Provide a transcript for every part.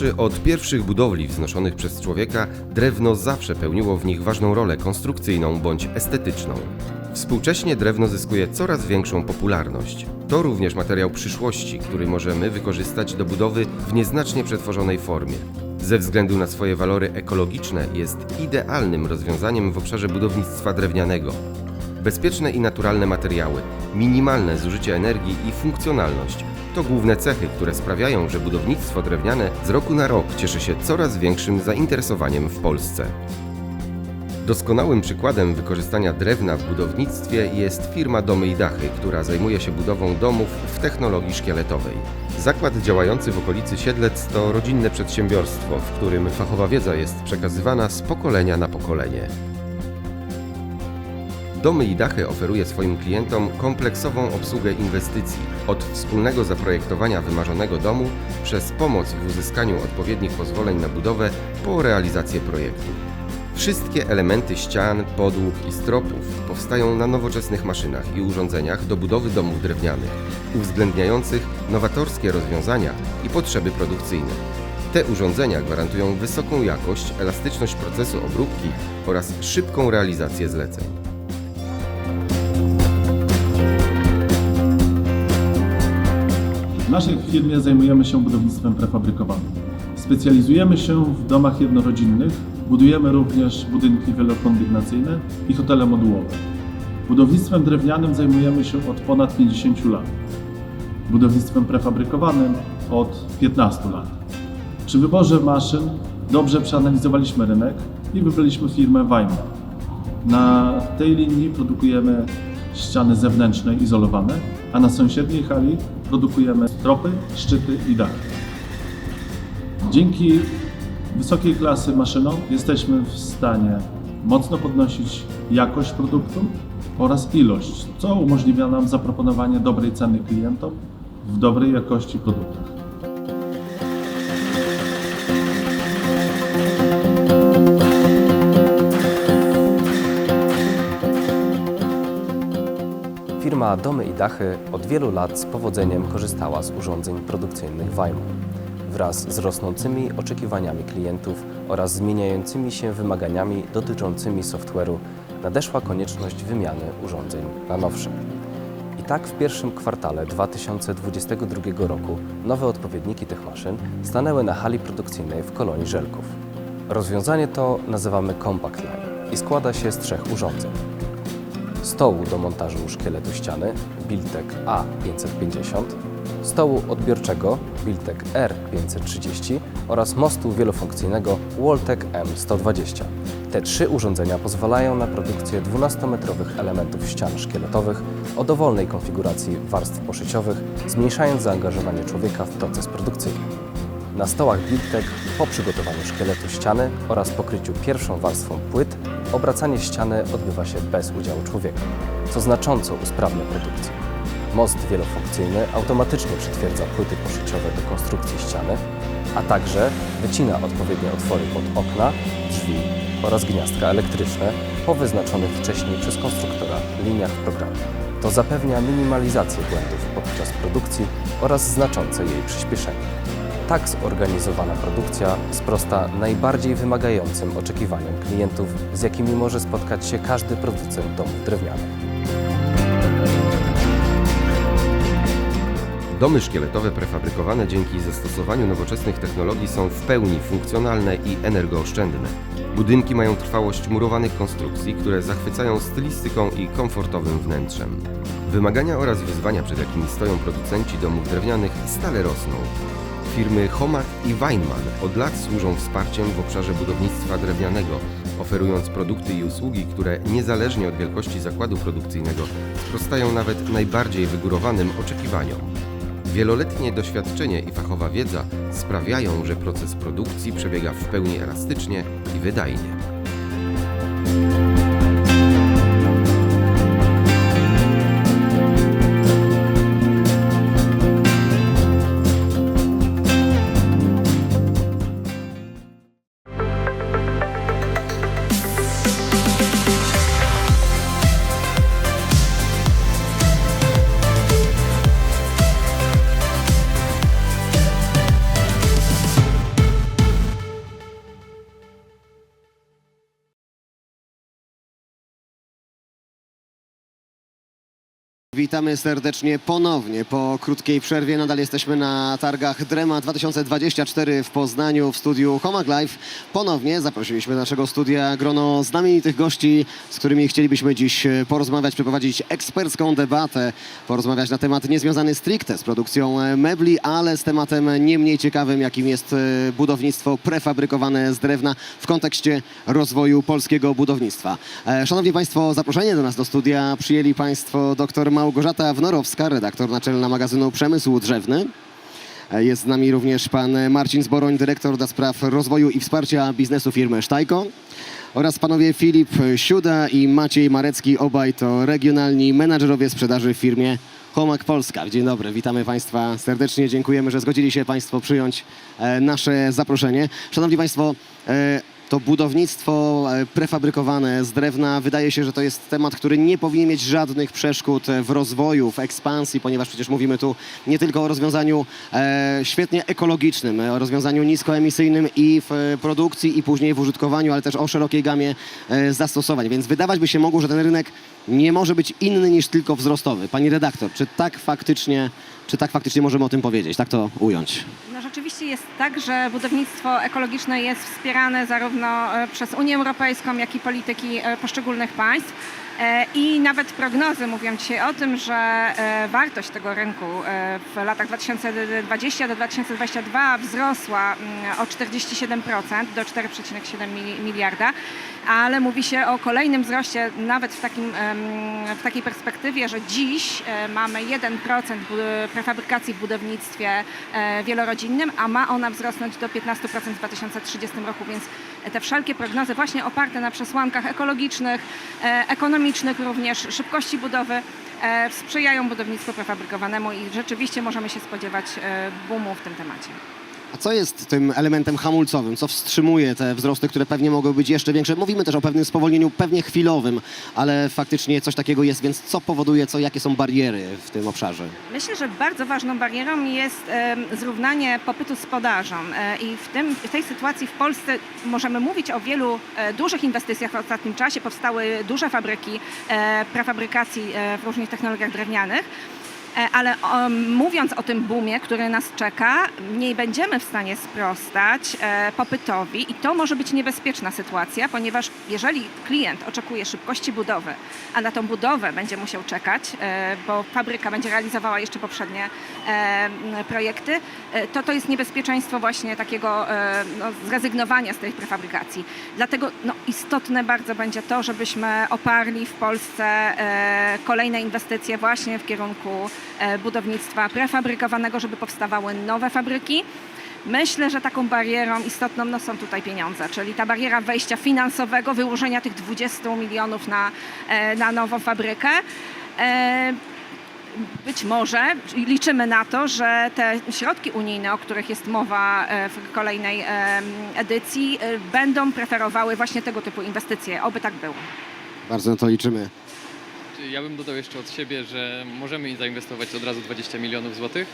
Począwszy od pierwszych budowli wznoszonych przez człowieka, drewno zawsze pełniło w nich ważną rolę konstrukcyjną bądź estetyczną. Współcześnie drewno zyskuje coraz większą popularność. To również materiał przyszłości, który możemy wykorzystać do budowy w nieznacznie przetworzonej formie. Ze względu na swoje walory ekologiczne jest idealnym rozwiązaniem w obszarze budownictwa drewnianego. Bezpieczne i naturalne materiały, minimalne zużycie energii i funkcjonalność to główne cechy, które sprawiają, że budownictwo drewniane z roku na rok cieszy się coraz większym zainteresowaniem w Polsce. Doskonałym przykładem wykorzystania drewna w budownictwie jest firma Domy i Dachy, która zajmuje się budową domów w technologii szkieletowej. Zakład działający w okolicy Siedlec to rodzinne przedsiębiorstwo, w którym fachowa wiedza jest przekazywana z pokolenia na pokolenie. Domy i Dachy oferuje swoim klientom kompleksową obsługę inwestycji, od wspólnego zaprojektowania wymarzonego domu, przez pomoc w uzyskaniu odpowiednich pozwoleń na budowę, po realizację projektu. Wszystkie elementy ścian, podłóg i stropów powstają na nowoczesnych maszynach i urządzeniach do budowy domów drewnianych, uwzględniających nowatorskie rozwiązania i potrzeby produkcyjne. Te urządzenia gwarantują wysoką jakość, elastyczność procesu obróbki oraz szybką realizację zleceń. W naszej firmie zajmujemy się budownictwem prefabrykowanym. Specjalizujemy się w domach jednorodzinnych, budujemy również budynki wielokondygnacyjne i hotele modułowe. Budownictwem drewnianym zajmujemy się od ponad 50 lat. Budownictwem prefabrykowanym od 15 lat. Przy wyborze maszyn dobrze przeanalizowaliśmy rynek i wybraliśmy firmę Weimann. Na tej linii produkujemy ściany zewnętrzne izolowane, a na sąsiedniej hali produkujemy stropy, szczyty i dachy. Dzięki wysokiej klasy maszynom jesteśmy w stanie mocno podnosić jakość produktu oraz ilość, co umożliwia nam zaproponowanie dobrej ceny klientom w dobrej jakości produktach. Firma Domy i Dachy od wielu lat z powodzeniem korzystała z urządzeń produkcyjnych Weimann. Wraz z rosnącymi oczekiwaniami klientów oraz zmieniającymi się wymaganiami dotyczącymi software'u nadeszła konieczność wymiany urządzeń na nowsze. I tak w pierwszym kwartale 2022 roku nowe odpowiedniki tych maszyn stanęły na hali produkcyjnej w kolonii Żelków. Rozwiązanie to nazywamy Compact Line i składa się z trzech urządzeń stołu do montażu szkieletu ściany Biltec A550, stołu odbiorczego Biltec R530 oraz mostu wielofunkcyjnego Waltec M120. Te trzy urządzenia pozwalają na produkcję 12-metrowych elementów ścian szkieletowych o dowolnej konfiguracji warstw poszyciowych, zmniejszając zaangażowanie człowieka w proces produkcyjny. Na stołach Biltec po przygotowaniu szkieletu ściany oraz pokryciu pierwszą warstwą płyt obracanie ściany odbywa się bez udziału człowieka, co znacząco usprawnia produkcję. Most wielofunkcyjny automatycznie przytwierdza płyty poszyciowe do konstrukcji ściany, a także wycina odpowiednie otwory pod okna, drzwi oraz gniazdka elektryczne po wyznaczonych wcześniej przez konstruktora liniach w programie. To zapewnia minimalizację błędów podczas produkcji oraz znaczące jej przyspieszenie. Tak zorganizowana produkcja sprosta najbardziej wymagającym oczekiwaniom klientów, z jakimi może spotkać się każdy producent domów drewnianych. Domy szkieletowe prefabrykowane dzięki zastosowaniu nowoczesnych technologii są w pełni funkcjonalne i energooszczędne. Budynki mają trwałość murowanych konstrukcji, które zachwycają stylistyką i komfortowym wnętrzem. Wymagania oraz wyzwania, przed jakimi stoją producenci domów drewnianych, stale rosną. Firmy Homag i Weinmann od lat służą wsparciem w obszarze budownictwa drewnianego, oferując produkty i usługi, które niezależnie od wielkości zakładu produkcyjnego sprostają nawet najbardziej wygórowanym oczekiwaniom. Wieloletnie doświadczenie i fachowa wiedza sprawiają, że proces produkcji przebiega w pełni elastycznie i wydajnie. Witamy serdecznie ponownie po krótkiej przerwie. Nadal jesteśmy na targach Drema 2024 w Poznaniu w studiu Homag Live. Ponownie zaprosiliśmy do naszego studia grono znamienitych gości, z którymi chcielibyśmy dziś e, porozmawiać, przeprowadzić ekspercką debatę, porozmawiać na temat niezwiązany stricte z produkcją e, mebli, ale z tematem nie mniej ciekawym, jakim jest e, budownictwo prefabrykowane z drewna w kontekście rozwoju polskiego budownictwa. Szanowni Państwo, zaproszenie do nas do studia przyjęli Państwo dr Małgorzata Wnorowska, redaktor naczelna magazynu Przemysł Drzewny. E, Jest z nami również pan Marcin Zboroń, dyrektor do spraw rozwoju i wsparcia biznesu firmy Sztajko. Oraz panowie Filip Siuda i Maciej Marecki, obaj to regionalni menadżerowie sprzedaży w firmie Homag Polska. Dzień dobry, witamy Państwa serdecznie. Dziękujemy, że zgodzili się Państwo przyjąć e, nasze zaproszenie. Szanowni Państwo, e, to budownictwo e, prefabrykowane z drewna, wydaje się, że to jest temat, który nie powinien mieć żadnych przeszkód w rozwoju, w ekspansji, ponieważ przecież mówimy tu nie tylko o rozwiązaniu e, świetnie ekologicznym, e, o rozwiązaniu niskoemisyjnym i w e, produkcji, i później w użytkowaniu, ale też o szerokiej gamie e, zastosowań. Więc wydawać by się mogło, że ten rynek nie może być inny niż tylko wzrostowy. Pani redaktor, czy tak faktycznie, czy tak faktycznie możemy o tym powiedzieć? Tak to ująć. Rzeczywiście jest tak, że budownictwo ekologiczne jest wspierane zarówno e, przez Unię Europejską, jak i polityki e, poszczególnych państw. E, I nawet prognozy mówią dzisiaj o tym, że e, wartość tego rynku e, w latach 2020 do 2022 wzrosła mm, o 47% do 4,7 mili- miliarda, ale mówi się o kolejnym wzroście nawet w, takim, w takiej perspektywie, że dziś mamy 1% bu- prefabrykacji w budownictwie wielorodzinnym, a ma ona wzrosnąć do 15% w 2030 roku, więc te wszelkie prognozy właśnie oparte na przesłankach ekologicznych, e, również, szybkości budowy e, sprzyjają budownictwu prefabrykowanemu i rzeczywiście możemy się spodziewać e, boomu w tym temacie. A co jest tym elementem hamulcowym? Co wstrzymuje te wzrosty, które pewnie mogą być jeszcze większe? Mówimy też o pewnym spowolnieniu, pewnie chwilowym, ale faktycznie coś takiego jest, więc co powoduje, co, jakie są bariery w tym obszarze? Myślę, że bardzo ważną barierą jest em, zrównanie popytu z podażą E, i w, tym, w tej sytuacji w Polsce możemy mówić o wielu e, dużych inwestycjach w ostatnim czasie. Powstały duże fabryki e, prefabrykacji e, w różnych technologiach drewnianych. E, Ale o, mówiąc o tym boomie, który nas czeka, nie będziemy w stanie sprostać e, popytowi i to może być niebezpieczna sytuacja, ponieważ jeżeli klient oczekuje szybkości budowy, a na tą budowę będzie musiał czekać, e, bo fabryka będzie realizowała jeszcze poprzednie projekty, to to jest niebezpieczeństwo właśnie takiego no, zrezygnowania z tej prefabrykacji. Dlatego no, istotne bardzo będzie to, żebyśmy oparli w Polsce kolejne inwestycje właśnie w kierunku budownictwa prefabrykowanego, żeby powstawały nowe fabryki. Myślę, że taką barierą istotną no, są tutaj pieniądze, czyli ta bariera wejścia finansowego, wyłożenia tych 20 milionów na, e, na nową fabrykę. E, Być może liczymy na to, że te środki unijne, o których jest mowa e, w kolejnej edycji, e, będą preferowały właśnie tego typu inwestycje. Oby tak było. Bardzo na to liczymy. Ja bym dodał jeszcze od siebie, że możemy zainwestować od razu 20 milionów złotych,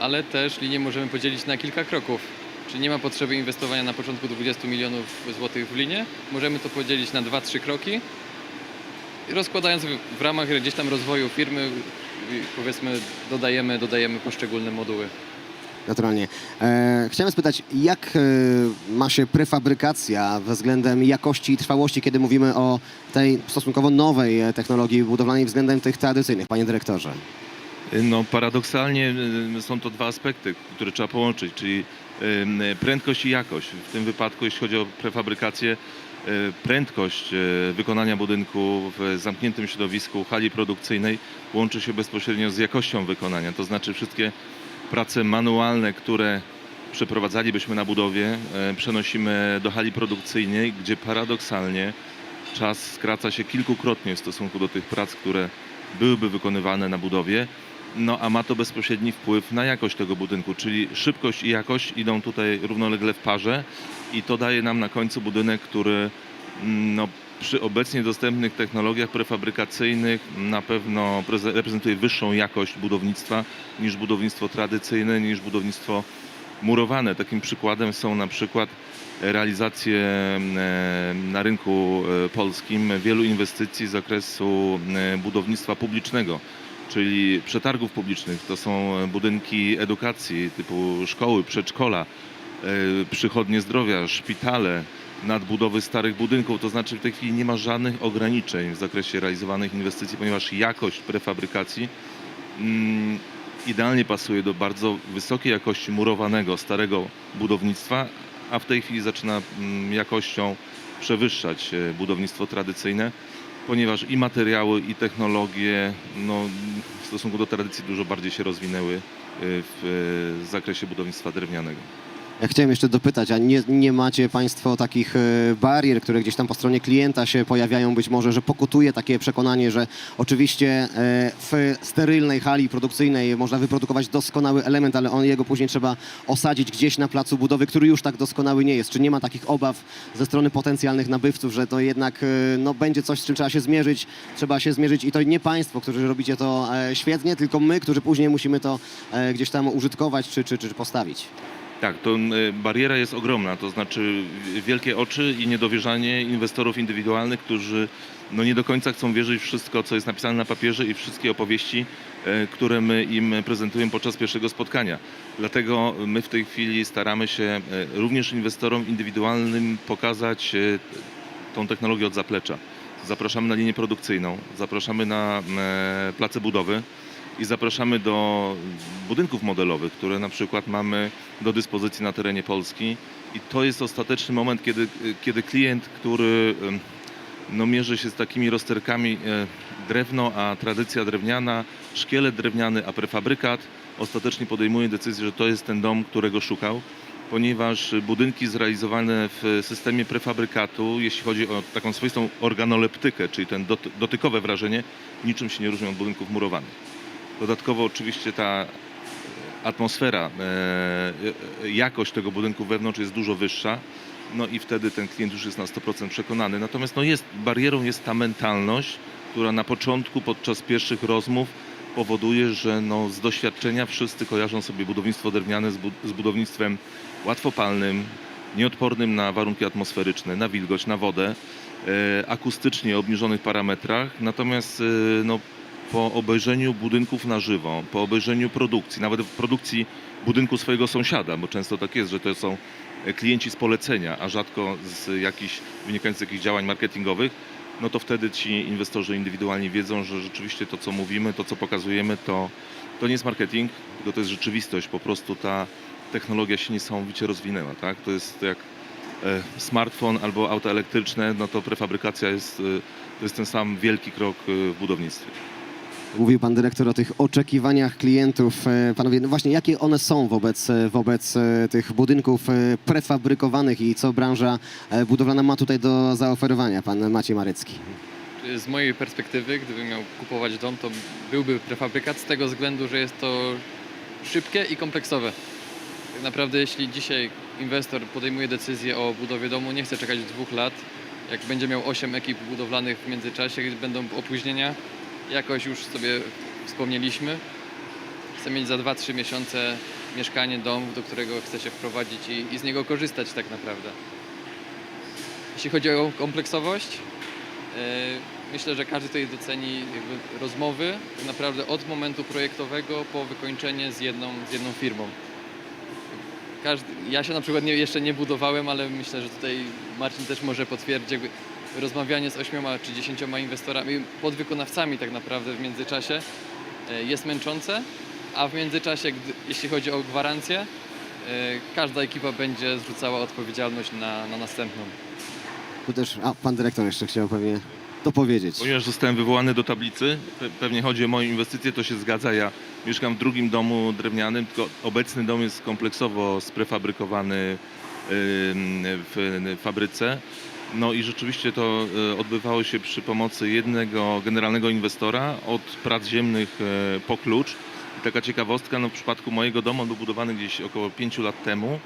ale też linię możemy podzielić na kilka kroków. Czyli nie ma potrzeby inwestowania na początku 20 milionów złotych w linię. Możemy to podzielić na 2-3 kroki, rozkładając w- ramach gdzieś tam rozwoju firmy, powiedzmy, dodajemy, dodajemy poszczególne moduły. Naturalnie. E, chciałem spytać, jak e, ma się prefabrykacja względem jakości i trwałości, kiedy mówimy o tej stosunkowo nowej e, technologii budowlanej względem tych tradycyjnych, panie dyrektorze? No paradoksalnie y, są to dwa aspekty, które trzeba połączyć, czyli prędkość i jakość. W tym wypadku, jeśli chodzi o prefabrykację, y, prędkość wykonania budynku w zamkniętym środowisku hali produkcyjnej łączy się bezpośrednio z jakością wykonania. To znaczy wszystkie prace manualne, które przeprowadzalibyśmy na budowie, y, przenosimy do hali produkcyjnej, gdzie paradoksalnie czas skraca się kilkukrotnie w stosunku do tych prac, które byłyby wykonywane na budowie. No a ma to bezpośredni wpływ na jakość tego budynku, czyli szybkość i jakość idą tutaj równolegle w parze i to daje nam na końcu budynek, który mm, no, przy obecnie dostępnych technologiach prefabrykacyjnych na pewno preze- reprezentuje wyższą jakość budownictwa niż budownictwo tradycyjne, niż budownictwo murowane. Takim przykładem są na przykład realizacje e, na rynku e, polskim wielu inwestycji z zakresu e, budownictwa publicznego, czyli przetargów publicznych. To są budynki edukacji typu szkoły, przedszkola, przychodnie zdrowia, szpitale, nadbudowy starych budynków. To znaczy w tej chwili nie ma żadnych ograniczeń w zakresie realizowanych inwestycji, ponieważ jakość prefabrykacji mm, idealnie pasuje do bardzo wysokiej jakości murowanego, starego budownictwa, a w tej chwili zaczyna mm, jakością przewyższać e, budownictwo tradycyjne, ponieważ i materiały, i technologie no, w stosunku do tradycji dużo bardziej się rozwinęły e, w e, zakresie budownictwa drewnianego. Ja chciałem jeszcze dopytać, a nie, nie macie Państwo takich e, barier, które gdzieś tam po stronie klienta się pojawiają, być może, że pokutuje takie przekonanie, że oczywiście e, w sterylnej hali produkcyjnej można wyprodukować doskonały element, ale on jego później trzeba osadzić gdzieś na placu budowy, który już tak doskonały nie jest. Czy nie ma takich obaw ze strony potencjalnych nabywców, że to jednak e, no, będzie coś, z czym trzeba się zmierzyć, trzeba się zmierzyć i to nie Państwo, którzy robicie to świetnie, tylko my, którzy później musimy to gdzieś tam użytkować czy, czy, czy postawić. Tak, to e, bariera jest ogromna, to znaczy wielkie oczy i niedowierzanie inwestorów indywidualnych, którzy no nie do końca chcą wierzyć w wszystko, co jest napisane na papierze i wszystkie opowieści, e, które my im prezentujemy podczas pierwszego spotkania. Dlatego my w tej chwili staramy się e, również inwestorom indywidualnym pokazać tą technologię od zaplecza. Zapraszamy na linię produkcyjną, zapraszamy na place budowy i zapraszamy do budynków modelowych, które na przykład mamy do dyspozycji na terenie Polski. I to jest ostateczny moment, kiedy, kiedy klient, który no, mierzy się z takimi rozterkami e, drewno, a tradycja drewniana, szkielet drewniany, a prefabrykat, ostatecznie podejmuje decyzję, że to jest ten dom, którego szukał, ponieważ budynki zrealizowane w systemie prefabrykatu, jeśli chodzi o taką swoistą organoleptykę, czyli ten doty- dotykowe wrażenie, niczym się nie różnią od budynków murowanych. Dodatkowo oczywiście ta atmosfera, e, jakość tego budynku wewnątrz jest dużo wyższa, no i wtedy ten klient już jest na 100% przekonany. Natomiast no jest, barierą jest ta mentalność, która na początku, podczas pierwszych rozmów powoduje, że no z doświadczenia wszyscy kojarzą sobie budownictwo drewniane z, bu- z budownictwem łatwopalnym, nieodpornym na warunki atmosferyczne, na wilgoć, na wodę, e, akustycznie obniżonych parametrach. Natomiast e, no, po obejrzeniu budynków na żywo, po obejrzeniu produkcji, nawet produkcji budynku swojego sąsiada, bo często tak jest, że to są klienci z polecenia, a rzadko z jakichś wynikających z jakichś działań marketingowych, no to wtedy ci inwestorzy indywidualni wiedzą, że rzeczywiście to, co mówimy, to, co pokazujemy, to, to nie jest marketing, to jest rzeczywistość. Po prostu ta technologia się niesamowicie rozwinęła, tak? To jest jak e, smartfon albo auto elektryczne, no to prefabrykacja jest, e, to jest ten sam wielki krok e, w budownictwie. Mówił pan dyrektor o tych oczekiwaniach klientów. E, Panowie, no właśnie, jakie one są wobec, e, wobec e, tych budynków prefabrykowanych i co branża budowlana ma tutaj do zaoferowania? Pan Maciej Marycki. Z mojej perspektywy, gdybym miał kupować dom, to byłby prefabrykat z tego względu, że jest to szybkie i kompleksowe. Tak naprawdę jeśli dzisiaj inwestor podejmuje decyzję o budowie domu, nie chce czekać dwóch lat. Jak będzie miał 8 ekip budowlanych w międzyczasie, będą opóźnienia, jakoś już sobie wspomnieliśmy. Chce mieć za 2-3 miesiące mieszkanie, dom, do którego chce się wprowadzić i, i z niego korzystać tak naprawdę. Jeśli chodzi o kompleksowość, E, Myślę, że każdy tutaj doceni rozmowy tak naprawdę od momentu projektowego po wykończenie z jedną, z jedną firmą. Każdy, ja się na przykład nie, jeszcze nie budowałem, ale myślę, że tutaj Marcin też może potwierdzić, jakby rozmawianie z ośmioma czy dziesięcioma inwestorami, podwykonawcami tak naprawdę w międzyczasie e, jest męczące, a w międzyczasie, gdy, jeśli chodzi o gwarancję, e, każda ekipa będzie zrzucała odpowiedzialność na, na następną. Tu też, a pan dyrektor jeszcze chciał pewnie to powiedzieć. Ponieważ zostałem wywołany do tablicy, pe- pewnie chodzi o moją inwestycję, to się zgadza. Ja mieszkam w drugim domu drewnianym, tylko obecny dom jest kompleksowo sprefabrykowany w fabryce. No i rzeczywiście to y, odbywało się przy pomocy jednego generalnego inwestora od prac ziemnych y, po klucz. I taka ciekawostka, no w przypadku mojego domu on był budowany gdzieś około 5 lat temu.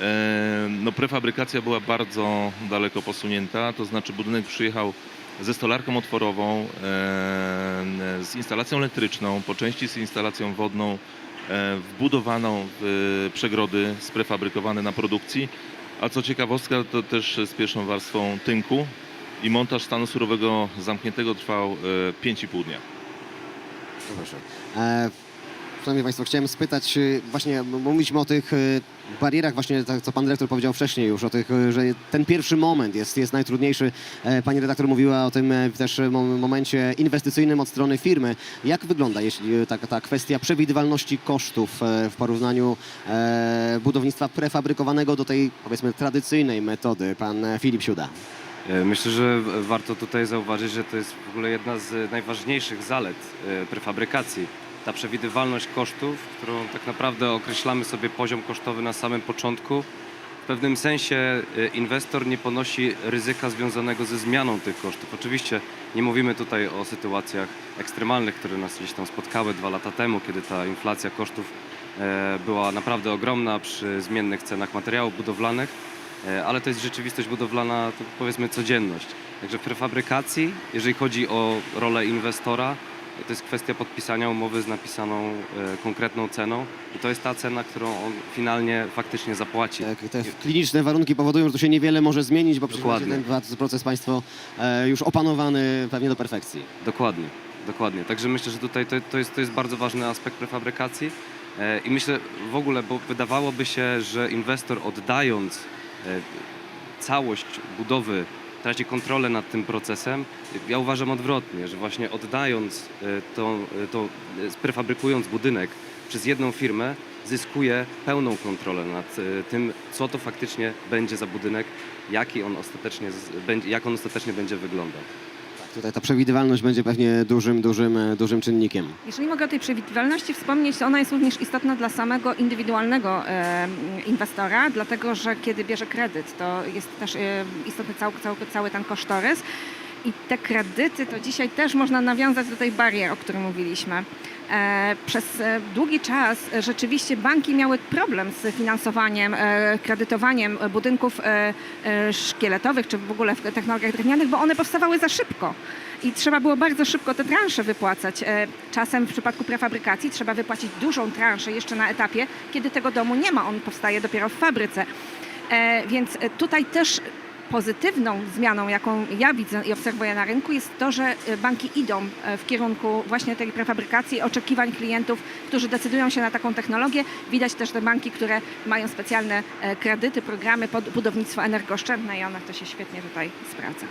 E, No prefabrykacja była bardzo daleko posunięta, to znaczy budynek przyjechał ze stolarką otworową, e, z instalacją elektryczną, po części z instalacją wodną, e, wbudowaną w przegrody sprefabrykowane na produkcji, a co ciekawostka to też z pierwszą warstwą tynku i montaż stanu surowego zamkniętego trwał e, 5,5 dnia. No proszę. E, Szanowni Państwo, chciałem spytać, e, właśnie bo mówiliśmy o tych e, barierach, właśnie tak, co Pan Dyrektor powiedział wcześniej już, o tych, e, że ten pierwszy moment jest, jest najtrudniejszy. E, Pani redaktor mówiła o tym e, też e, mom- momencie inwestycyjnym od strony firmy. Jak wygląda jeśli ta, ta kwestia przewidywalności kosztów w porównaniu budownictwa prefabrykowanego do tej, powiedzmy, tradycyjnej metody? Pan Filip Siuda. Myślę, że warto tutaj zauważyć, że to jest w ogóle jedna z najważniejszych zalet prefabrykacji. Ta przewidywalność kosztów, którą tak naprawdę określamy sobie poziom kosztowy na samym początku. W pewnym sensie e, inwestor nie ponosi ryzyka związanego ze zmianą tych kosztów. Oczywiście nie mówimy tutaj o sytuacjach ekstremalnych, które nas gdzieś tam spotkały dwa lata temu, kiedy ta inflacja kosztów e, była naprawdę ogromna przy zmiennych cenach materiałów budowlanych. E, ale to jest rzeczywistość budowlana, to powiedzmy codzienność. Także w prefabrykacji, jeżeli chodzi o rolę inwestora, to jest kwestia podpisania umowy z napisaną e, konkretną ceną i to jest ta cena, którą on finalnie faktycznie zapłaci. Tak, te kliniczne warunki powodują, że tu się niewiele może zmienić, bo przecież Dokładnie. ten proces Państwo e, już opanowany pewnie do perfekcji. Dokładnie, dokładnie. Także myślę, że tutaj to, to, jest, to jest bardzo ważny aspekt prefabrykacji e, i myślę w ogóle, bo wydawałoby się, że inwestor oddając e, całość budowy traci kontrolę nad tym procesem. Ja uważam odwrotnie, że właśnie oddając e, to, e, to e, prefabrykując budynek przez jedną firmę, zyskuje pełną kontrolę nad e, tym, co to faktycznie będzie za budynek, jaki on ostatecznie, jak on ostatecznie będzie wyglądał. Tutaj ta przewidywalność będzie pewnie dużym, dużym, e, dużym czynnikiem. Jeżeli mogę o tej przewidywalności wspomnieć, to ona jest również istotna dla samego indywidualnego e, inwestora, dlatego że kiedy bierze kredyt, to jest też e, istotny cały, cały, cały ten kosztorys. I te kredyty to dzisiaj też można nawiązać do tej barier, o której mówiliśmy. E, Przez e, długi czas rzeczywiście banki miały problem z finansowaniem, e, kredytowaniem budynków szkieletowych czy w ogóle w technologiach drewnianych, bo one powstawały za szybko i trzeba było bardzo szybko te transze wypłacać. Czasem w przypadku prefabrykacji trzeba wypłacić dużą transzę jeszcze na etapie, kiedy tego domu nie ma, on powstaje dopiero w fabryce. Więc tutaj też pozytywną zmianą, jaką ja widzę i obserwuję na rynku, jest to, że e, banki idą e, w kierunku właśnie tej prefabrykacji, oczekiwań klientów, którzy decydują się na taką technologię. Widać też te banki, które mają specjalne e, kredyty, programy pod budownictwo energooszczędne i one to się świetnie tutaj sprawdza.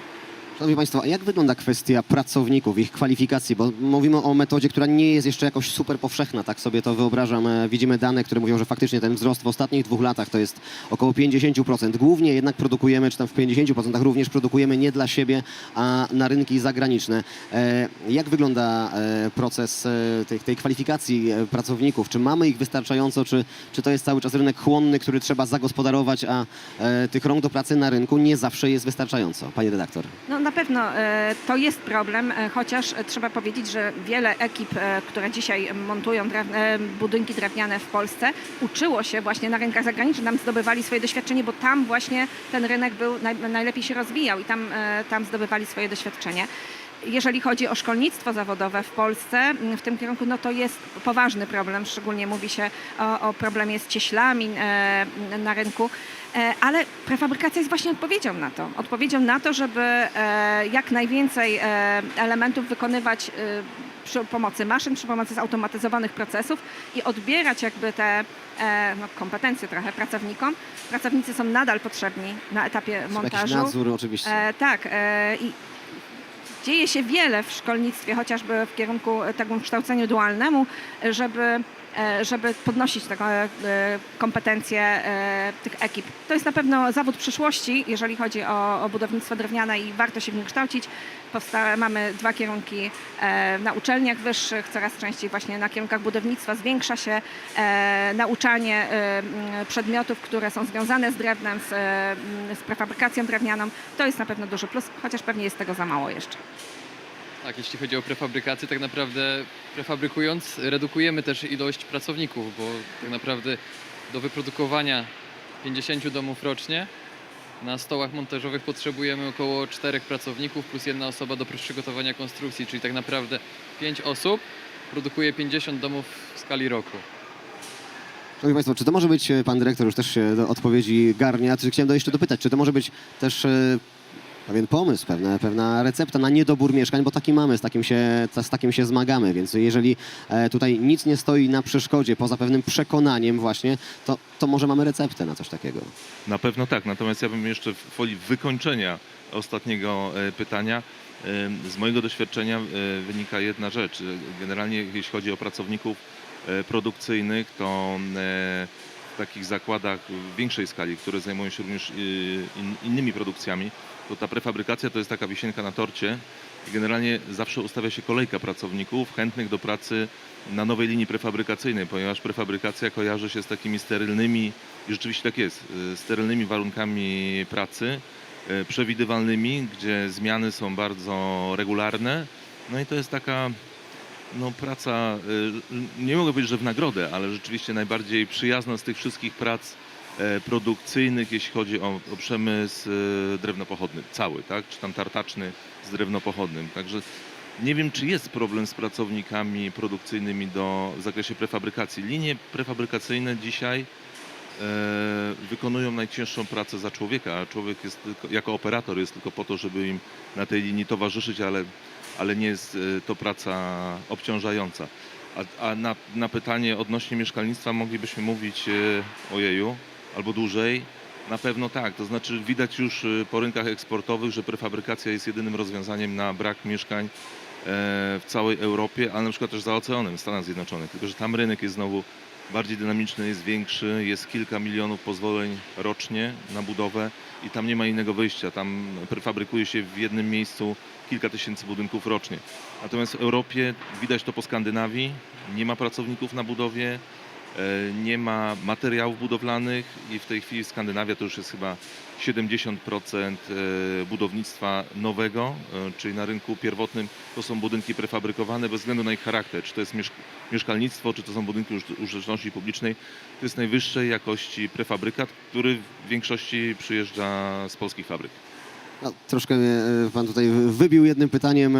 Szanowni Państwo, a jak wygląda kwestia pracowników, ich kwalifikacji? Bo mówimy o metodzie, która nie jest jeszcze jakoś super powszechna, tak sobie to wyobrażam. E, Widzimy dane, które mówią, że faktycznie ten wzrost w ostatnich dwóch latach to jest około 50%. Głównie jednak produkujemy, czy tam w 50% również produkujemy nie dla siebie, a na rynki zagraniczne. E, Jak wygląda e, proces tej, tej kwalifikacji pracowników? Czy mamy ich wystarczająco, czy, czy to jest cały czas rynek chłonny, który trzeba zagospodarować, a tych rąk do pracy na rynku nie zawsze jest wystarczająco? Pani redaktor. No na pewno e, to jest problem, e, chociaż trzeba powiedzieć, że wiele ekip, e, które dzisiaj montują budynki drewniane w Polsce, uczyło się właśnie na rynkach zagranicznych, tam zdobywali swoje doświadczenie, bo tam właśnie ten rynek był naj, najlepiej się rozwijał i tam, tam zdobywali swoje doświadczenie. Jeżeli chodzi o szkolnictwo zawodowe w Polsce, w tym kierunku, no to jest poważny problem, szczególnie mówi się o, o problemie z cieślami e, na rynku. E, Ale prefabrykacja jest właśnie odpowiedzią na to. Odpowiedzią na to, żeby e, jak najwięcej elementów wykonywać przy pomocy maszyn, przy pomocy zautomatyzowanych procesów i odbierać jakby te no, kompetencje trochę pracownikom. Pracownicy są nadal potrzebni na etapie Jakiś montażu. nadzór oczywiście. Tak. I dzieje się wiele w szkolnictwie, chociażby w kierunku takim kształceniu dualnemu, żeby, żeby podnosić tego, e, kompetencje e, tych ekip. To jest na pewno zawód przyszłości, jeżeli chodzi o, o budownictwo drewniane i warto się w nim kształcić. Powsta- mamy dwa kierunki e, na uczelniach wyższych, coraz częściej właśnie na kierunkach budownictwa zwiększa się e, nauczanie e, przedmiotów, które są związane z drewnem, z, e, z prefabrykacją drewnianą. To jest na pewno duży plus, chociaż pewnie jest tego za mało jeszcze. Tak, jeśli chodzi o prefabrykację, tak naprawdę prefabrykując redukujemy też ilość pracowników, bo tak naprawdę do wyprodukowania 50 domów rocznie na stołach montażowych potrzebujemy około 4 pracowników plus jedna osoba do przygotowania konstrukcji, czyli tak naprawdę 5 osób produkuje 50 domów w skali roku. Szanowni Państwo, czy to może być, e, Pan Dyrektor już też się do odpowiedzi garnia, czy chciałem do jeszcze dopytać, czy to może być też e, Pewien pomysł, pewna, pewna recepta na niedobór mieszkań, bo taki mamy, z takim się, z takim się zmagamy, więc jeżeli e, tutaj nic nie stoi na przeszkodzie, poza pewnym przekonaniem właśnie, to, to może mamy receptę na coś takiego. Na pewno tak, natomiast ja bym jeszcze w folii wykończenia ostatniego e, pytania, e, z mojego doświadczenia wynika jedna rzecz. Generalnie jeśli chodzi o pracowników produkcyjnych, to w takich zakładach w większej skali, które zajmują się również in- innymi produkcjami, to ta prefabrykacja to jest taka wisienka na torcie. Generalnie zawsze ustawia się kolejka pracowników chętnych do pracy na nowej linii prefabrykacyjnej, ponieważ prefabrykacja kojarzy się z takimi sterylnymi, i rzeczywiście tak jest, y, sterylnymi warunkami pracy, y, przewidywalnymi, gdzie zmiany są bardzo regularne. No i to jest taka no, praca, y, nie mogę powiedzieć, że w nagrodę, ale rzeczywiście najbardziej przyjazna z tych wszystkich prac produkcyjnych, jeśli chodzi o, o przemysł e, drewnopochodny, cały, tak? czy tam tartaczny z drewnopochodnym. Także nie wiem, czy jest problem z pracownikami produkcyjnymi do, w zakresie prefabrykacji. Linie prefabrykacyjne dzisiaj e, wykonują najcięższą pracę za człowieka, a człowiek jest tylko, jako operator jest tylko po to, żeby im na tej linii towarzyszyć, ale, ale nie jest e, to praca obciążająca. A, a na, na pytanie odnośnie mieszkalnictwa moglibyśmy mówić e, ojeju albo dłużej. Na pewno tak, to znaczy widać już e, po rynkach eksportowych, że prefabrykacja jest jedynym rozwiązaniem na brak mieszkań e, w całej Europie, ale na przykład też za oceanem w Stanach Zjednoczonych. Tylko, że tam rynek jest znowu bardziej dynamiczny, jest większy, jest kilka milionów pozwoleń rocznie na budowę i tam nie ma innego wyjścia. Tam prefabrykuje się w jednym miejscu kilka tysięcy budynków rocznie. Natomiast w Europie widać to po Skandynawii, nie ma pracowników na budowie, nie ma materiałów budowlanych i w tej chwili Skandynawia to już jest chyba 70% e, budownictwa nowego, e, czyli na rynku pierwotnym to są budynki prefabrykowane bez względu na ich charakter, czy to jest mieszk- mieszkalnictwo, czy to są budynki uż- użyteczności publicznej. To jest najwyższej jakości prefabrykat, który w większości przyjeżdża z polskich fabryk. No, troszkę mnie pan tutaj wybił jednym pytaniem, e,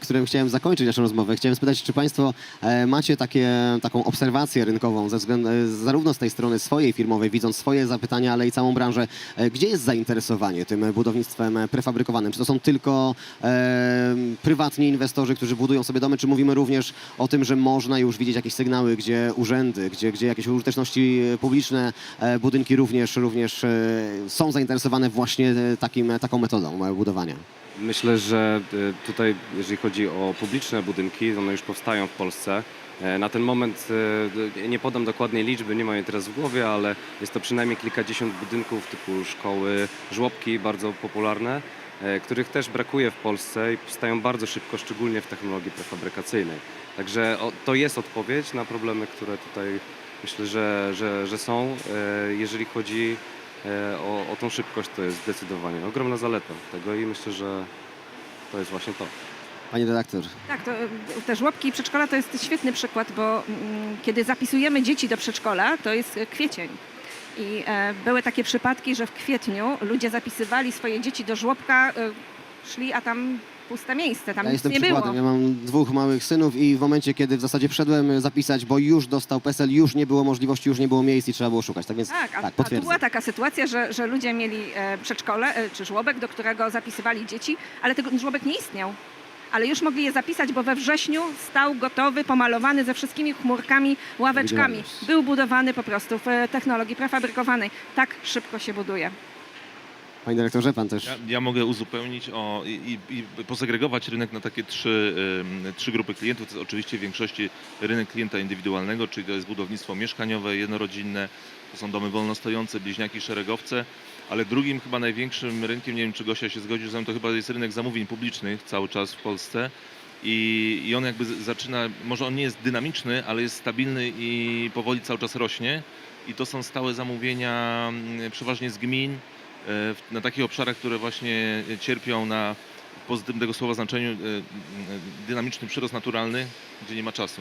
którym chciałem zakończyć naszą rozmowę. Chciałem spytać, czy państwo e, macie takie, taką obserwację rynkową, ze względu, e, zarówno z tej strony swojej firmowej, widząc swoje zapytania, ale i całą branżę. Gdzie jest zainteresowanie tym budownictwem prefabrykowanym? Czy to są tylko e, prywatni inwestorzy, którzy budują sobie domy, czy mówimy również o tym, że można już widzieć jakieś sygnały, gdzie urzędy, gdzie, gdzie jakieś użyteczności publiczne, budynki również, również są zainteresowane właśnie takim, taką metodą e, budowania? Myślę, że y, tutaj, jeżeli chodzi o publiczne budynki, one już powstają w Polsce. E, Na ten moment y, nie podam dokładnej liczby, nie mam jej teraz w głowie, ale jest to przynajmniej kilkadziesiąt budynków typu szkoły, żłobki, bardzo popularne, e, których też brakuje w Polsce i powstają bardzo szybko, szczególnie w technologii prefabrykacyjnej. Także to jest odpowiedź na problemy, które tutaj myślę, że, że, że są. E, Jeżeli chodzi o, o tą szybkość, to jest zdecydowanie ogromna zaleta tego i myślę, że to jest właśnie to. Pani redaktor, Tak, to, y, te żłobki i przedszkola to jest świetny przykład, bo mm, kiedy zapisujemy dzieci do przedszkola, to jest y, kwiecień. I e, były takie przypadki, że w kwietniu ludzie zapisywali swoje dzieci do żłobka, y, szli, a tam puste miejsce, tam ja nic jestem nie było. przykładem. Ja mam dwóch małych synów i w momencie, kiedy w zasadzie wszedłem zapisać, bo już dostał PESEL, już nie było możliwości, już nie było miejsc i trzeba było szukać. Tak więc Tak, a, tak, a tu potwierdzam. była taka sytuacja, że, że ludzie mieli e, przedszkole e, czy żłobek, do którego zapisywali dzieci, ale ten żłobek nie istniał. Ale już mogli je zapisać, bo we wrześniu stał gotowy, pomalowany ze wszystkimi chmurkami, ławeczkami. Widziałem. Był budowany po prostu w e, technologii prefabrykowanej. Tak szybko się buduje. Panie dyrektorze, pan też. Ja, ja mogę uzupełnić o, i, i, i posegregować rynek na takie trzy, ym, trzy grupy klientów. To jest oczywiście w większości rynek klienta indywidualnego, czyli to jest budownictwo mieszkaniowe, jednorodzinne, to są domy wolnostojące, bliźniaki, szeregowce, ale drugim chyba największym rynkiem, nie wiem czy Gosia się zgodzi, że to chyba jest rynek zamówień publicznych cały czas w Polsce. I, I on jakby zaczyna, może on nie jest dynamiczny, ale jest stabilny i powoli cały czas rośnie. I to są stałe zamówienia mm, przeważnie z gmin, na takich obszarach, które właśnie cierpią na tego słowa znaczeniu e, m, dynamiczny przyrost naturalny, gdzie nie ma czasu.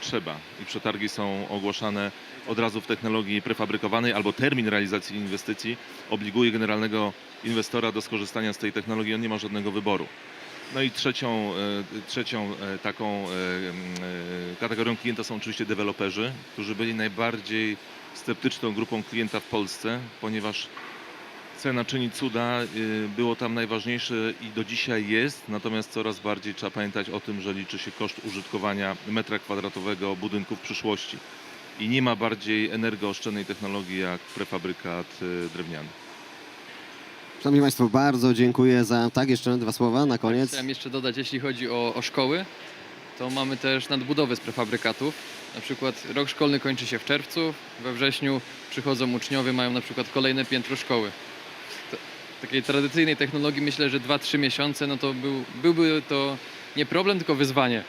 Trzeba. I przetargi są ogłaszane od razu w technologii prefabrykowanej albo termin realizacji inwestycji obliguje generalnego inwestora do skorzystania z tej technologii. On nie ma żadnego wyboru. No i trzecią, e, trzecią e, taką e, e, kategorią klienta są oczywiście deweloperzy, którzy byli najbardziej sceptyczną grupą klienta w Polsce, ponieważ cena czyni cuda, y, było tam najważniejsze i do dzisiaj jest, natomiast coraz bardziej trzeba pamiętać o tym, że liczy się koszt użytkowania metra kwadratowego budynku w przyszłości. I nie ma bardziej energooszczędnej technologii jak prefabrykat y, drewniany. Szanowni Państwo, bardzo dziękuję za... Tak, jeszcze dwa słowa na koniec. Chciałem jeszcze dodać, jeśli chodzi o, o szkoły, to mamy też nadbudowę z prefabrykatów. Na przykład rok szkolny kończy się w czerwcu, we wrześniu przychodzą uczniowie, mają na przykład kolejne piętro szkoły. Takiej tradycyjnej technologii myślę, że 2-3 miesiące, no to był, byłby to nie problem, tylko wyzwanie.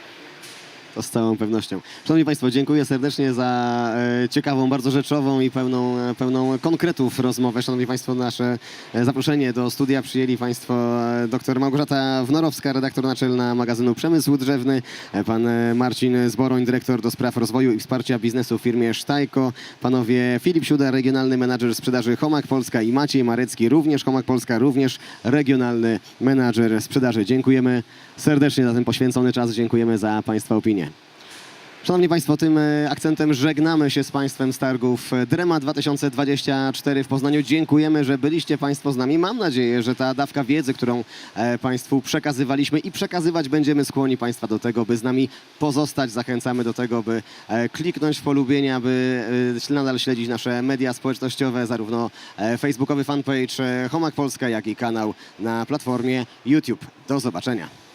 To z całą pewnością. Szanowni Państwo, dziękuję serdecznie za e, ciekawą, bardzo rzeczową i pełną, e, pełną konkretów rozmowę. Szanowni Państwo, nasze e, zaproszenie do studia przyjęli Państwo e, dr Małgorzata Wnorowska, redaktor naczelna magazynu Przemysł Drzewny, pan Marcin Zboroń, dyrektor do spraw rozwoju i wsparcia biznesu w firmie Sztajko, panowie Filip Siuda, regionalny menadżer sprzedaży Homak Polska i Maciej Marecki, również Homak Polska, również regionalny menadżer sprzedaży. Dziękujemy serdecznie za ten poświęcony czas, dziękujemy za Państwa opinię. Szanowni Państwo, tym e, akcentem żegnamy się z Państwem z targów e, Drema 2024 w Poznaniu. Dziękujemy, że byliście Państwo z nami. Mam nadzieję, że ta dawka wiedzy, którą e, Państwu przekazywaliśmy i przekazywać będziemy, skłoni Państwa do tego, by z nami pozostać. Zachęcamy do tego, by kliknąć w polubienie, aby e, nadal śledzić nasze media społecznościowe, zarówno facebookowy fanpage Homak Polska, jak i kanał na platformie YouTube. Do zobaczenia.